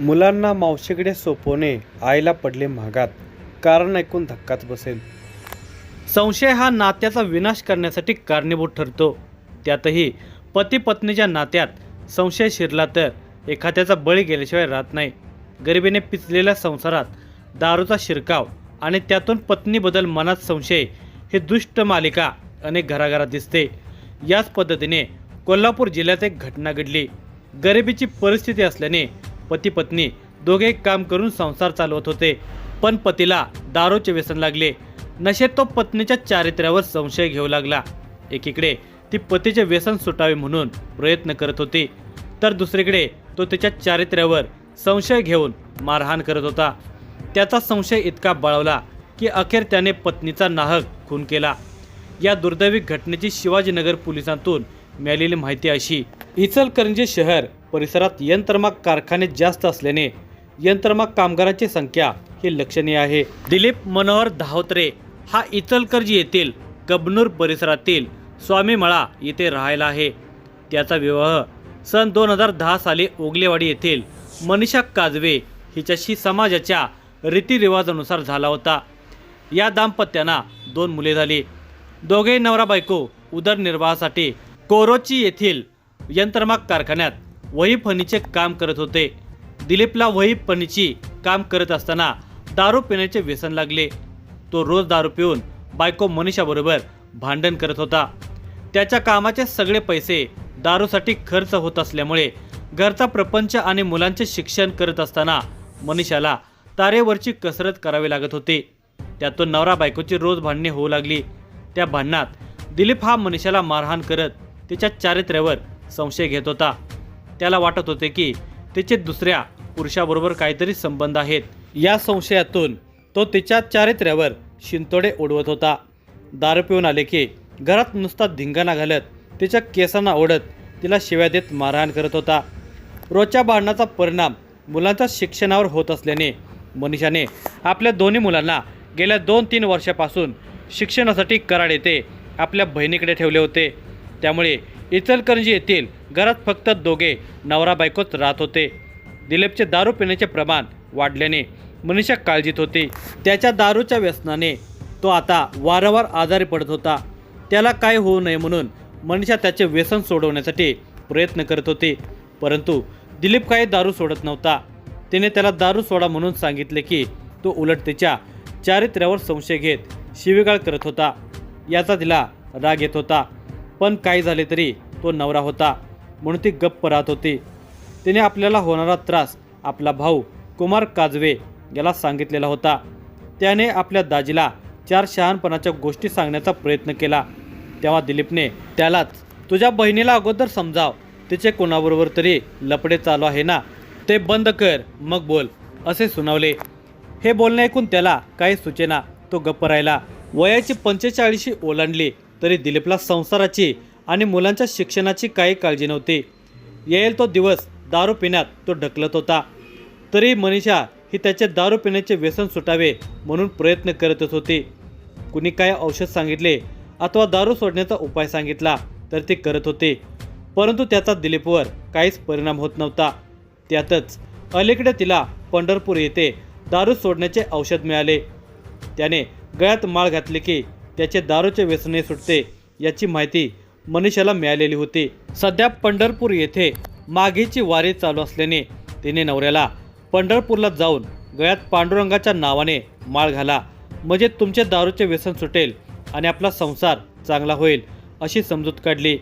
मुलांना मावशीकडे सोपवणे आईला पडले महागात. कारण ऐकून धक्काच बसेल. संशय हा नात्याचा विनाश करण्यासाठी कारणीभूत ठरतो. त्यातही पती पत्नीच्या नात्यात संशय शिरला तर एखाद्याचा बळी गेल्याशिवाय राहत नाही. गरिबीने पिचलेल्या संसारात दारूचा शिरकाव आणि त्यातून पत्नीबद्दल मनात संशय ही दुष्ट मालिका अनेक घराघरात दिसते. याच पद्धतीने कोल्हापूर जिल्ह्यात एक घटना घडली. गरिबीची परिस्थिती असल्याने पती पत्नी दोघे काम करून संसार चालवत होते. पण पतीला दारूचे व्यसन लागले. नशेत तो पत्नीच्या चारित्र्यावर संशय घेऊ लागला. एकीकडे ती पतीचे व्यसन सुटावे म्हणून प्रयत्न करत होती तर दुसरीकडे तो तिच्या चारित्र्यावर संशय घेऊन मारहाण करत होता. त्याचा संशय इतका बळवला की अखेर त्याने पत्नीचा नाहक खून केला. या दुर्दैवी घटनेची शिवाजीनगर पोलिसांतून मिळालेली माहिती अशी इचलकरंजी शहर परिसरात यंत्रमाग कारखाने जास्त असल्याने यंत्रमाग कामगारांची संख्या ही लक्षणीय आहे. दिलीप मनोहर धावत्रे हा इचलकरंजी येथील कबनूर परिसरातील स्वामी मळा येथे राहायला आहे. त्याचा विवाह सन दोन हजार दहा साली ओगलेवाडी येथील मनीषा काजवे हिच्याशी समाजाच्या रीतिरिवाजानुसार झाला होता. या दाम्पत्यांना दोन मुले झाली. दोघे नवरा बायको उदरनिर्वाहासाठी कोरोची येथील यंत्रमाग कारखान्यात वही फणीचे काम करत होते. दिलीपला वही फणीची काम करत असताना दारू पिण्याचे व्यसन लागले. तो रोज दारू पिऊन बायको मनीषाबरोबर भांडण करत होता. त्याच्या कामाचे सगळे पैसे दारूसाठी खर्च होत असल्यामुळे घरचा प्रपंच आणि मुलांचे शिक्षण करत असताना मनीषाला तारेवरची कसरत करावी लागत होती. त्यातून नवरा बायकोची रोज भांडणे होऊ लागली. त्या भांडणात दिलीप हा मनीषाला मारहाण करत तिच्या चारित्र्यावर संशय घेत होता. त्याला वाटत होते की तिचे दुसऱ्या पुरुषाबरोबर काहीतरी संबंध आहेत. या संशयातून तो तिच्या चारित्र्यावर शिंतोडे उडवत होता. दारू पिऊन आले की घरात नुसता धिंगाणा घालत तिच्या केसांना ओढत तिला शिव्या देत मारहाण करत होता. रोजच्या भांडणाचा परिणाम मुलांच्या शिक्षणावर होत असल्याने मनीषाने आपल्या दोन्ही मुलांना गेल्या दोन तीन वर्षापासून शिक्षणासाठी कराड येथे आपल्या बहिणीकडे ठेवले होते. त्यामुळे इचलकरंजी येथील घरात फक्त दोघे नवरा बायकोच राहत होते. दिलीपचे दारू पिण्याचे प्रमाण वाढल्याने मनीषा काळजीत होती. त्याच्या दारूच्या व्यसनाने तो आता वारंवार आजारी पडत होता. त्याला काय होऊ नये म्हणून मनीषा त्याचे व्यसन सोडवण्यासाठी प्रयत्न करत होती. परंतु दिलीप काही दारू सोडत नव्हता. तिने त्याला दारू सोडा म्हणून सांगितले की तो उलट तिच्या चारित्र्यावर संशय घेत शिवीगाळ करत होता. याचा तिला राग येत होता. पण काही झाले तरी तो नवरा होता. म्हणून ती गप्प राहत होती. तिने आपल्याला होणारा त्रास आपला भाऊ कुमार काजवे याला सांगितलेला होता. त्याने आपल्या दाजीला चार शहाणपणाच्या गोष्टी सांगण्याचा प्रयत्न केला. तेव्हा दिलीपने त्यालाच तुझ्या बहिणीला अगोदर समजाव. तिचे कोणाबरोबर तरी लपडे चालू आहे ना? ते बंद कर. मग बोल. असे सुनावले. हे बोलणे ऐकून त्याला काही सुचेना. तो गप्प राहिला. वयाची पंचेचाळीशी ओलांडली. तरी दिलीपला संसाराची आणि मुलांच्या शिक्षणाची काही काळजी नव्हती. येईल तो दिवस दारू पिण्यात तो ढकलत होता. तरी मनीषा ही त्याचे दारू पिण्याचे व्यसन सुटावे म्हणून प्रयत्न करतच होती. कुणी काय औषध सांगितले अथवा दारू सोडण्याचा उपाय सांगितला तर ते करत होते. परंतु त्याचा दिलीपवर काहीच परिणाम होत नव्हता. त्यातच अलीकडे तिला पंढरपूर येथे दारू सोडण्याचे औषध मिळाले. त्याने गळ्यात माळ घातली की त्याचे दारूचे व्यसने सुटते याची माहिती मनीषाला मिळालेली होती. सध्या पंढरपूर येथे मागेची वारी चालू असल्याने तिने नवऱ्याला पंढरपूरला जाऊन गळ्यात पांडुरंगाच्या नावाने माळ घाला. म्हणजे तुमचे दारूचे व्यसन सुटेल आणि आपला संसार चांगला होईल अशी समजूत काढली.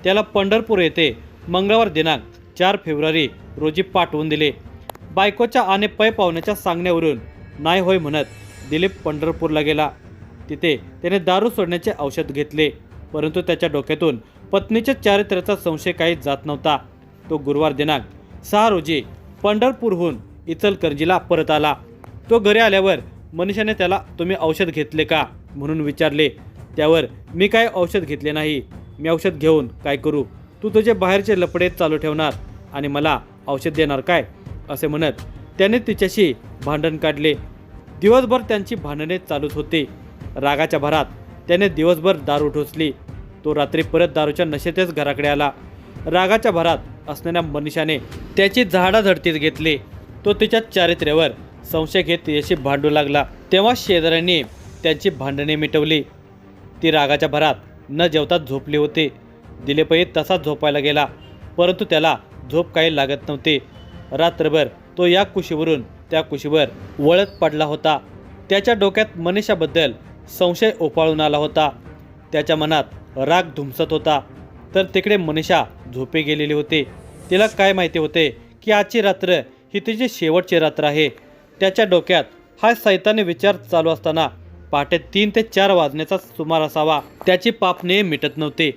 त्याला पंढरपूर येथे मंगळवार दिनांक चार फेब्रुवारी रोजी पाठवून दिले. बायकोच्या आणि पै पाहुण्याच्या सांगण्यावरून नाही होय म्हणत दिलीप पंढरपूरला गेला. तिथे त्याने दारू सोडण्याचे औषध घेतले परंतु त्याच्या डोक्यातून पत्नीच्या चारित्र्याचा संशय काही जात नव्हता. तो गुरुवार दिनांक सहा रोजी पंढरपूरहून इचलकरंजीला परत आला. तो घरी आल्यावर मनीषाने त्याला तुम्ही औषध घेतले का? म्हणून विचारले. त्यावर मी काय औषध घेतले नाही. मी औषध घेऊन काय करू? तू तुझे बाहेरचे लपडे चालू ठेवणार आणि मला औषध देणार काय? असे म्हणत त्याने तिच्याशी भांडण काढले. दिवसभर त्यांची भांडणे चालूच होती. रागाच्या भरात त्याने दिवसभर दारू ठोचली तो रात्री परत दारूच्या नशेतच घराकडे आला. रागाच्या भरात असणाऱ्या मनीषाने त्याची झाडाझडतीच घेतली. तो तिच्या चारित्र्यावर संशय घेत तिच्याशी भांडू लागला. तेव्हा शेजाऱ्यांनी त्यांची भांडणे मिटवली. ती रागाच्या भरात न जेवता झोपली होती. दिलीपही तसाच झोपायला गेला परंतु त्याला झोप काही लागत नव्हती. रात्रभर तो या कुशीवरून त्या कुशीवर वळत पडला होता. त्याच्या डोक्यात मनीषाबद्दल संशय ओपाळून आला होता. त्याच्या मनात राग धुमसत होता. तर तिकडे मनीषा झोपे गेलेली होती. तिला काय माहिती होते की आजची रात्र ही तिची शेवटची रात्र आहे. त्याच्या डोक्यात हा सैतानी विचार चालू असताना पहाटे तीन ते चार वाजण्याचा सुमार असावा. त्याची पापणे मिटत नव्हती.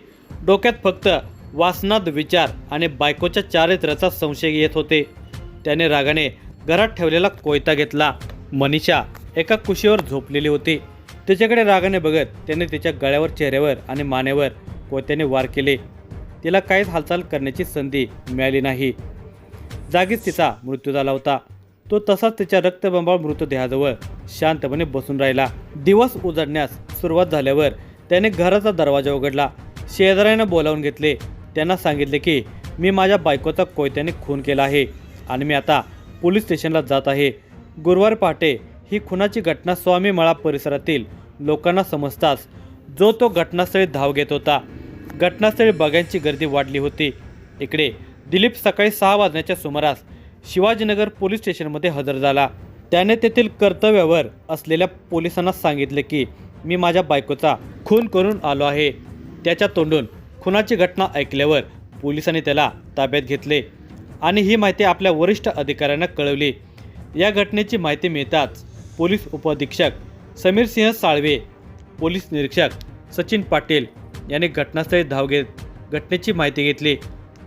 डोक्यात फक्त वासनाद विचार आणि बायकोच्या चारित्र्याचा संशय येत होते. त्याने रागाने घरात ठेवलेला कोयता घेतला. मनीषा एका कुशीवर झोपलेली होती. तिच्याकडे रागाने बघत त्याने तिच्या गळ्यावर चेहऱ्यावर आणि मानेवर कोयत्याने वार केले. तिला काहीच हालचाल करण्याची संधी मिळाली नाही. जागीच तिचा मृत्यू झाला होता. तो तसाच तिच्या रक्तबंबाळ मृतदेहाजवळ शांतपणे बसून राहिला. दिवस उजडण्यास सुरुवात झाल्यावर त्याने घराचा दरवाजा उघडला. शेजाऱ्यानं बोलावून घेतले. त्यांना सांगितले की मी माझ्या बायकोचा कोयत्याने खून केला आहे आणि मी आता पोलीस स्टेशनला जात आहे. गुरुवार पहाटे ही खुनाची घटना स्वामी मळा परिसरातील लोकांना समजताच जो तो घटनास्थळी धाव घेत होता. घटनास्थळी बघ्यांची गर्दी वाढली होती. इकडे दिलीप सकाळी सहा वाजण्याच्या सुमारास शिवाजीनगर पोलीस स्टेशनमध्ये हजर झाला. त्याने तेथील कर्तव्यावर असलेल्या पोलिसांना सांगितले की मी माझ्या बायकोचा खून करून आलो आहे. त्याच्या तोंडून खुनाची घटना ऐकल्यावर पोलिसांनी त्याला ताब्यात घेतले आणि ही माहिती आपल्या वरिष्ठ अधिकाऱ्यांना कळवली. या घटनेची माहिती मिळताच पोलीस उपअधीक्षक समीर सिंह साळवे पोलीस निरीक्षक सचिन पाटील यांनी घटनास्थळी धाव घेत घटनेची माहिती घेतली.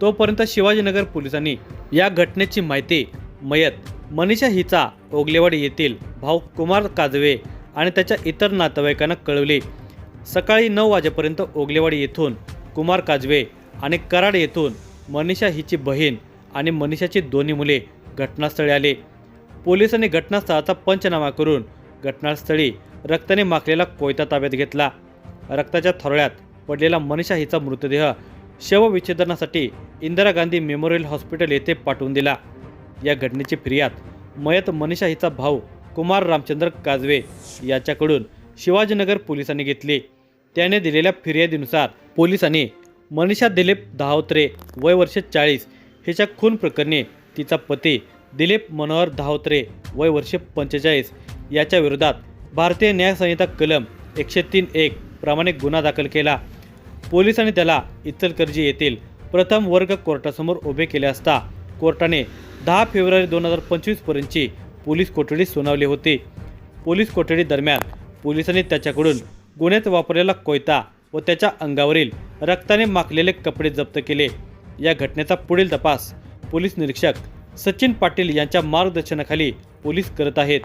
तोपर्यंत शिवाजीनगर पोलिसांनी या घटनेची माहिती मयत मनीषा हिचा ओगलेवाडी येथील भाऊ कुमार काजवे आणि त्याच्या इतर नातेवाईकांना कळवली. सकाळी नऊ वाजेपर्यंत ओगलेवाडी येथून कुमार काजवे आणि कराड येथून मनीषा हिची बहीण आणि मनीषाची दोन्ही मुले घटनास्थळी आले. पोलिसांनी घटनास्थळाचा पंचनामा करून घटनास्थळी रक्ताने माखलेला कोयता ताब्यात घेतला. रक्ताच्या थोरळ्यात पडलेला मनीषा हिचा मृतदेह शवविच्छेदनासाठी इंदिरा गांधी मेमोरियल हॉस्पिटल येथे पाठवून दिला. या घटनेची फिर्याद मयत मनीषा हिचा भाऊ कुमार रामचंद्र काजवे याच्याकडून शिवाजीनगर पोलिसांनी घेतली. त्याने दिलेल्या फिर्यादीनुसार पोलिसांनी मनीषा दिलीप दहावत्रे वय वर्ष चाळीस हिच्या खून प्रकरणी तिचा पती दिलीप मनोहर धावत्रे वय वर्ष पंचेचाळीस. याच्या विरोधात भारतीय न्यायसंहिता कलम एकशे तीन एक प्रमाणे गुन्हा दाखल केला. पोलिसांनी त्याला इचलकरजी येथील प्रथम वर्ग कोर्टासमोर उभे केले असता कोर्टाने दहा फेब्रुवारी दोन हजार पंचवीसपर्यंतची पोलीस कोठडी सुनावली होती. पोलीस कोठडी दरम्यान पोलिसांनी त्याच्याकडून गुन्ह्यात वापरलेला कोयता व त्याच्या अंगावरील रक्ताने माखलेले कपडे जप्त केले. या घटनेचा पुढील तपास पोलीस निरीक्षक सचिन पाटील यांच्या मार्गदर्शनाखाली पोलीस करत आहेत.